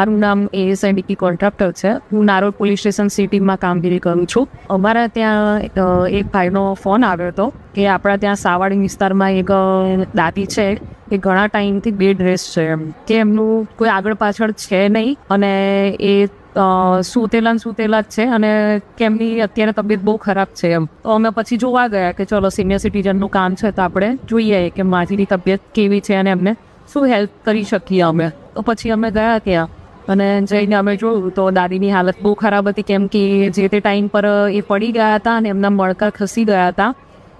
મારું નામ ASI DP contractor છે. હું નારોલ પોલીસ સ્ટેશન સિટીમાં કામગીરી કરું છું. અમારા ત્યાં એક ભાઈનો ફોન આવ્યો હતો કે આપણા ત્યાં સાવાડી વિસ્તારમાં એક દાદી છે એ ઘણા ટાઈમથી બેડ રેસ્ટ છે એમ. કે એમનું કોઈ આગળ પાછળ છે નહીં અને એ સૂતેલા ને સુતેલા જ છે અને કેમની અત્યારે તબિયત બહુ ખરાબ છે એમ. તો અમે પછી જોવા ગયા કે ચલો સિનિયર સિટીઝનનું કામ છે તો આપણે જોઈએ કે માજીની તબિયત કેવી છે અને એમને શું હેલ્પ કરી શકીએ અમે. તો પછી અમે ગયા ત્યાં. અને જઈને અમે જોયું તો દાદીની હાલત બહુ ખરાબ હતી, કેમ કે જે તે ટાઈમ પર એ પડી ગયા હતા અને એમના મણકા ખસી ગયા હતા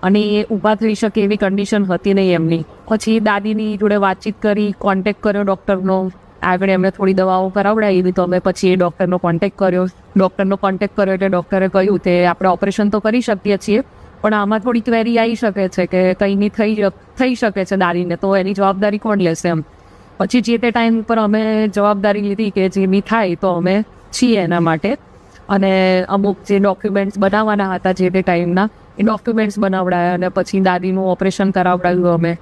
અને એ ઊભા થઈ શકે એવી કન્ડિશન હતી નહીં એમની. પછી દાદીની જોડે વાતચીત કરી કોન્ટેક કર્યો ડૉક્ટરનો આગળ એમને થોડી દવાઓ કરાવડાવી તો અમે પછી એ ડૉક્ટરનો કોન્ટેક કર્યો. ડૉક્ટરનો કોન્ટેક કર્યો એટલે ડૉક્ટરે કહ્યું કે આપણે ઓપરેશન તો કરી શકીએ છીએ, પણ આમાં થોડી ક્વેરી આવી શકે છે કે કંઈની થઈ થઈ શકે છે દાદીને, તો એની જવાબદારી કોણ લેશે એમ? પછી જે તે ટાઈમ પર અમે જવાબદારી લીધી કે જે બી થાય તો અમે છીએ એના માટે. અને અમુક જે ડોક્યુમેન્ટ્સ બનાવવાના હતા જે તે ટાઈમના, એ ડોક્યુમેન્ટ્સ બનાવડાયા અને પછી દાદીનું ઓપરેશન કરાવડાવ્યું અમે.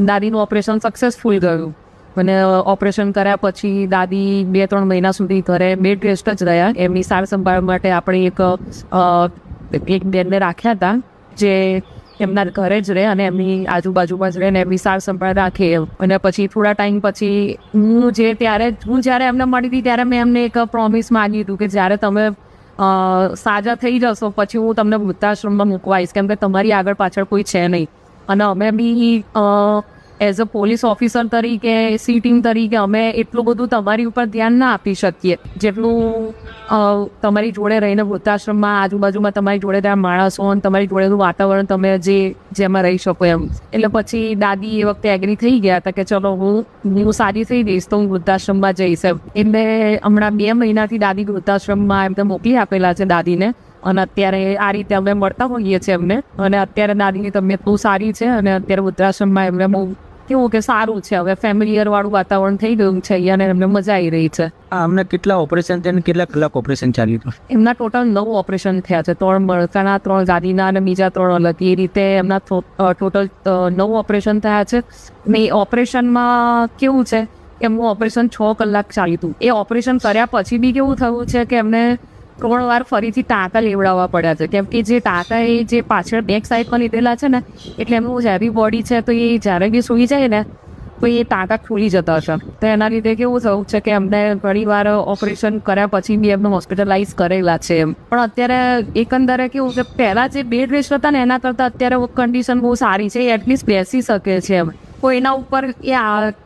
દાદીનું ઓપરેશન સક્સેસફુલ ગયું. અને ઓપરેશન કર્યા પછી દાદી બે ત્રણ મહિના સુધી ઘરે બેડ રેસ્ટ જ રહ્યા. એમની સાર સંભાળ માટે આપણે એક એક બેનને રાખ્યા હતા, જે એમના ઘરે જ રહે અને એમની આજુબાજુમાં જ રહે ને એમની સાર સંભાળ રાખે. અને પછી થોડા ટાઈમ પછી હું જે ત્યારે, હું જ્યારે એમને મળી હતી ત્યારે મેં એમને એક પ્રોમિસ માગી હતું કે જ્યારે તમે સાજા થઈ જશો પછી હું તમને વૃદ્ધાશ્રમમાં મૂકવાઈશ. કેમ કે તમારી આગળ પાછળ કોઈ છે નહીં. અને અમે be as a police officer તરીકે સી ટીમ તરીકે અમે એટલું બધું તમારી ઉપર ધ્યાન ના આપી શકીએ. જેટલું તમારી જોડે રહીને વૃદ્ધાશ્રમમાં, આજુબાજુમાં તમારી જોડે ત્યાં માણસો અને તમારી જોડેનું વાતાવરણ તમે જે, જેમાં રહી શકો એમ. એટલે પછી દાદી એ વખતે એગ્રી થઈ ગયા હતા કે ચલો હું હું સારી થઈ જઈશ તો હું વૃદ્ધાશ્રમમાં જઈશ એમ. એટલે હમણાં બે મહિનાથી દાદી વૃદ્ધાશ્રમમાં એમને મોકલી આપેલા છે દાદીને. અને અત્યારે આ રીતે અમે મળતા હોઈએ છીએ એમને. અને અત્યારે દાદીની તબિયત બહુ સારી છે અને અત્યારે વૃદ્ધાશ્રમમાં એમને બહુ કેવું કે સારું છે. હવે ફેમિલિયર વાળું વાતાવરણ થઈ ગયું છે અને એમને મજા આવી રહી છે. આ અમને કેટલા ઓપરેશન થયા કેટલા કલાક ઓપરેશન ચાલ્યું હતું? એમના ટોટલ નવ ઓપરેશન થયા છે. ત્રણ મળતાના ત્રણ ગાદીના અને બીજા ત્રણ અલગ. એ રીતે એમના ટોટલ નવ ઓપરેશન થયા છે. ને એ ઓપરેશનમાં કેવું છે? એમનું ઓપરેશન છ કલાક ચાલ્યું હતું. એ ઓપરેશન કર્યા પછી બી કેવું થયું છે કે એમને ત્રણ વાર ફરીથી તાતા લેવડાવવા પડ્યા છે. કેમ કે જે તાતા એ જે પાછળ બેક સાઈડ પર લીધેલા છે ને, એટલે એમનું હેવી બોડી છે, તો એ જ્યારે બી સૂઈ જાય ને, તો એ તાતા ખુલી જતા હશે તો એના લીધે કેવું થયું છે કે એમને ઘણી વાર ઓપરેશન કર્યા પછી બી એમને હોસ્પિટલાઇઝ કરેલા છે એમ. પણ અત્યારે એકંદરે કેવું છે, પહેલાં જે બેડ રેસ્ટ હતા ને, એના કરતાં અત્યારે કન્ડિશન બહુ સારી છે, એ એટલીસ્ટ બેસી શકે છે એમ. કોઈના ઉપર એ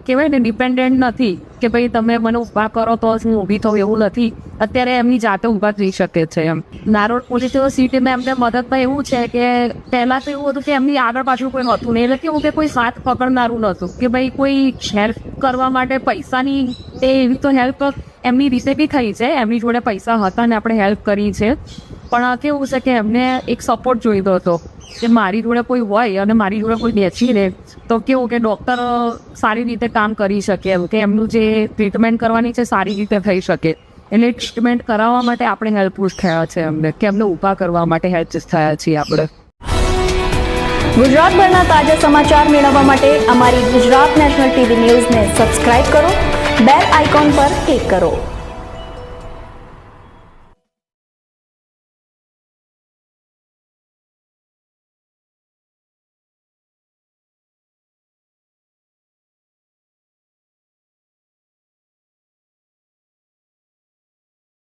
કહેવાય ને ડિપેન્ડન્ટ નથી કે ભાઈ તમે મને ઊભા કરો તો હું ઊભી થઉં એવું નથી. અત્યારે એમની જાતે ઊભા થઈ શકે છે એમ. નારોડ પોલીસ સિટીમાં એમને મદદમાં એવું છે કે પહેલાં તો એવું હતું કે એમની આગળ પાછળ કોઈ હતું નહીં એટલે કેવું કે કોઈ સાથ પકડનારું નહોતું કે ભાઈ કોઈ હેલ્પ કરવા માટે પૈસાની એ એવી તો હેલ્પ એમની રીતે બી થઈ છે, એમની જોડે પૈસા હતા ને આપણે હેલ્પ કરી છે. પણ કેવું છે કે એમને એક સપોર્ટ જોઈતો હતો કે મારી જોડે કોઈ હોય અને મારી જોડે કોઈ બેસી રહે, તો કેવું કે ડૉક્ટર સારી રીતે કામ કરી શકે એમ, કે એમનું જે ટ્રીટમેન્ટ કરવાની છે સારી રીતે થઈ શકે. એટલે ટ્રીટમેન્ટ કરાવવા માટે આપણે હેલ્પફુલ થયા છે એમને, કે એમને ઊભા કરવા માટે હેલ્પ થયા છીએ આપણે. ગુજરાતભરના તાજા સમાચાર મેળવવા માટે અમારી ગુજરાત નેશનલ ટીવી ન્યૂઝને સબસ્ક્રાઇબ કરો બેલ આઇકોન પર ક્લિક કરો.